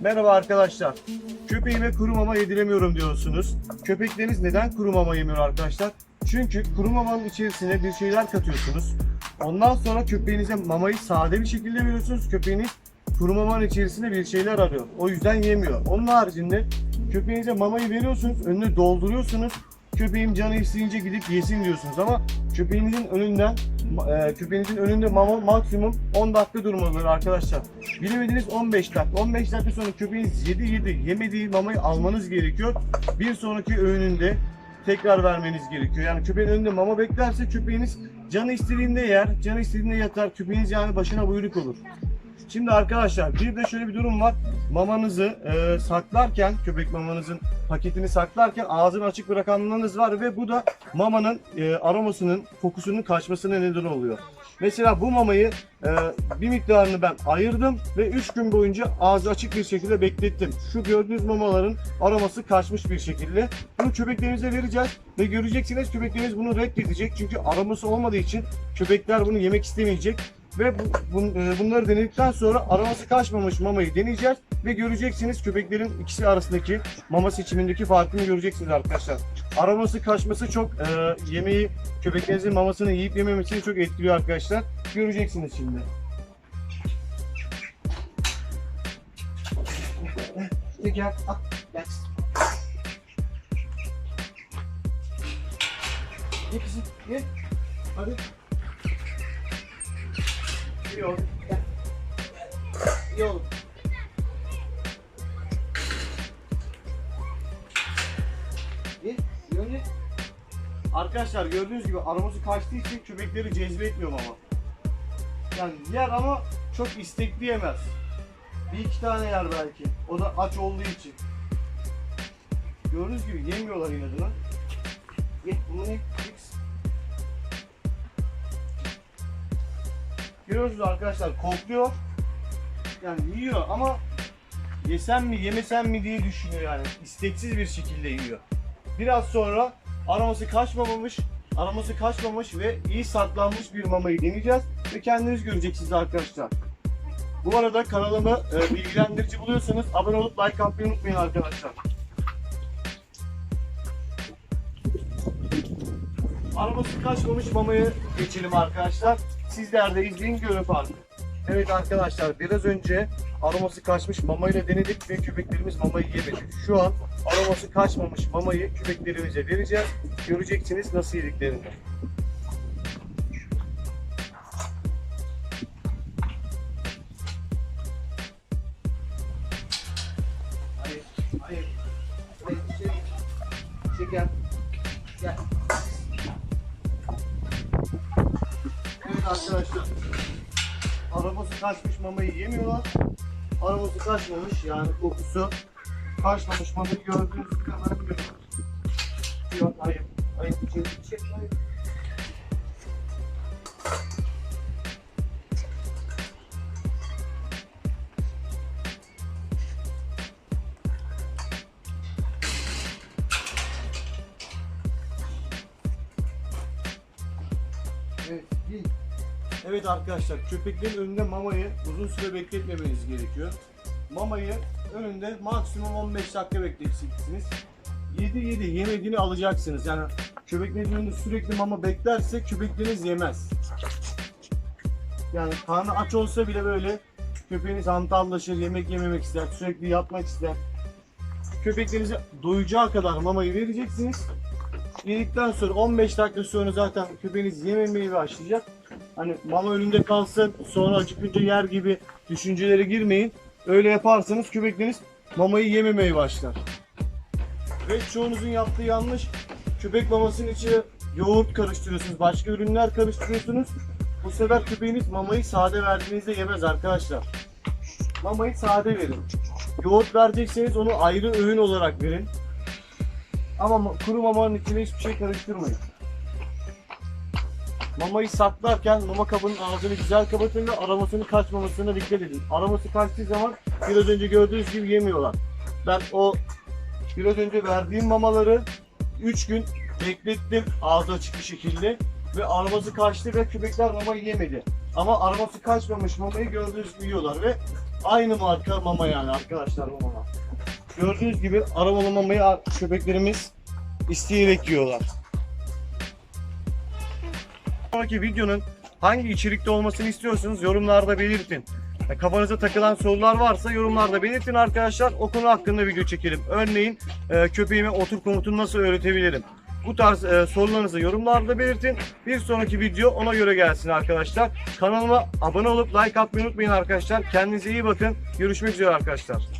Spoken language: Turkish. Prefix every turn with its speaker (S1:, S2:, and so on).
S1: Merhaba arkadaşlar. Köpeğime kuru mama yediremiyorum diyorsunuz. Köpekleriniz neden kuru mama yemiyor arkadaşlar? Çünkü kuru mamanın içerisine bir şeyler katıyorsunuz. Ondan sonra köpeğinize mamayı sade bir şekilde veriyorsunuz. Köpeğiniz kuru mamanın içerisinde bir şeyler arıyor. O yüzden yemiyor. Onun haricinde köpeğinize mamayı veriyorsunuz, önüne dolduruyorsunuz. Köpeğim canı isteyince gidip yesin diyorsunuz ama köpeğinizin önünden e, köpeğinizin önünde maksimum 10 dakika durmalıdır arkadaşlar. Bilemediniz 15 dakika. 15 dakika sonra köpeğiniz yedi yedi yemediği mamayı almanız gerekiyor. Bir sonraki öğününde tekrar vermeniz gerekiyor. Yani köpeğin önünde mama beklerse köpeğiniz canı istediğinde yer, canı istediğinde yatar. Köpeğiniz yani başına buyruk olur. Şimdi arkadaşlar bir de şöyle bir durum var. Mamanızı e, saklarken, köpek mamanızın paketini saklarken ağzını açık bırakanlarınız var ve bu da mamanın e, aromasının, kokusunun kaçmasına neden oluyor. Mesela bu mamayı e, bir miktarını ben ayırdım ve 3 gün boyunca ağzı açık bir şekilde beklettim. Şu gördüğünüz mamaların aroması kaçmış bir şekilde. Bunu köpeklerimize vereceğiz ve göreceksiniz köpekleriniz bunu reddedecek. Çünkü aroması olmadığı için köpekler bunu yemek istemeyecek. Ve bu, bun- e, bunları denedikten sonra aroması kaçmamış mamayı deneyeceğiz ve göreceksiniz köpeklerin ikisi arasındaki mama seçimindeki farkını göreceksiniz arkadaşlar. Aroması kaçması çok e, yemeği köpeklerinizin mamasını yiyip yememesini çok etkiliyor arkadaşlar. Göreceksiniz şimdi. Gel al, gel. Gel kızım gel. Hadi. İyi oğlum. İyi oğlum. Arkadaşlar gördüğünüz gibi aroması kaçtığı için köpekleri cezbetmiyor ama. Yani yer ama çok istekli yemez. Bir iki tane yer belki. O da aç olduğu için. Gördüğünüz gibi yemiyorlar inadına. Ye, bunu Görüyorsunuz arkadaşlar kokluyor. Yani yiyor ama yesem mi yemesem mi diye düşünüyor yani. İsteksiz bir şekilde yiyor. Biraz sonra aroması kaçmamış, aroması kaçmamış ve iyi saklanmış bir mamayı deneyeceğiz ve kendiniz göreceksiniz arkadaşlar. Bu arada kanalımı e, bilgilendirici buluyorsanız abone olup like atmayı unutmayın arkadaşlar. Aroması kaçmamış mamayı geçelim arkadaşlar. Sizler de izleyin görün farkı. Evet arkadaşlar biraz önce aroması kaçmış mamayla denedik ve köpeklerimiz mamayı yemedi. Şu an aroması kaçmamış mamayı köpeklerimize vereceğiz. Göreceksiniz nasıl yediklerini. Hayır, hayır. Hayır, şey, şey gel. Arkadaşlar. Aroması kaçmış mamayı yemiyorlar. Aroması kaçmamış yani kokusu kaçmamış mamayı gördüğünüz gibi hemen yiyorlar. Yok hayır. Hayır bir şey, hayır. Evet, değil. Evet arkadaşlar köpeklerin önünde mamayı uzun süre bekletmemeniz gerekiyor. Mamayı önünde maksimum 15 dakika bekleyeceksiniz. 7 7 yemediğini alacaksınız. Yani köpeklerin önünde sürekli mama beklerse köpekleriniz yemez. Yani karnı aç olsa bile böyle köpeğiniz hantallaşır, yemek yememek ister, sürekli yatmak ister. Köpeklerinize doyacağı kadar mamayı vereceksiniz. Yedikten sonra 15 dakika sonra zaten köpeğiniz yememeye başlayacak. Hani mama önünde kalsın sonra acıkınca yer gibi düşüncelere girmeyin. Öyle yaparsanız köpekleriniz mamayı yememeye başlar. Ve çoğunuzun yaptığı yanlış köpek mamasının içine yoğurt karıştırıyorsunuz, başka ürünler karıştırıyorsunuz. Bu sefer köpeğiniz mamayı sade verdiğinizde yemez arkadaşlar. Mamayı sade verin. Yoğurt verecekseniz onu ayrı öğün olarak verin. Ama ma- kuru mamanın içine hiçbir şey karıştırmayın. Mamayı saklarken mama kabının ağzını güzel kapatın ve aromasının kaçmamasına dikkat edin. Aroması kaçtığı zaman biraz önce gördüğünüz gibi yemiyorlar. Ben o biraz önce verdiğim mamaları 3 gün beklettim ağzı açık bir şekilde ve aroması kaçtı ve köpekler mamayı yemedi. Ama arabası kaçmamış mamayı gördüğünüz gibi yiyorlar ve aynı marka mama yani arkadaşlar bu mama. Gördüğünüz gibi aromalı mamayı köpeklerimiz isteyerek yiyorlar. Sonraki videonun hangi içerikte olmasını istiyorsanız yorumlarda belirtin. E, Kafanıza takılan sorular varsa yorumlarda belirtin arkadaşlar. O konu hakkında video çekelim. Örneğin e, köpeğime otur komutunu nasıl öğretebilirim? Bu tarz e, sorularınızı yorumlarda belirtin. Bir sonraki video ona göre gelsin arkadaşlar. Kanalıma abone olup like atmayı unutmayın arkadaşlar. Kendinize iyi bakın. Görüşmek üzere arkadaşlar.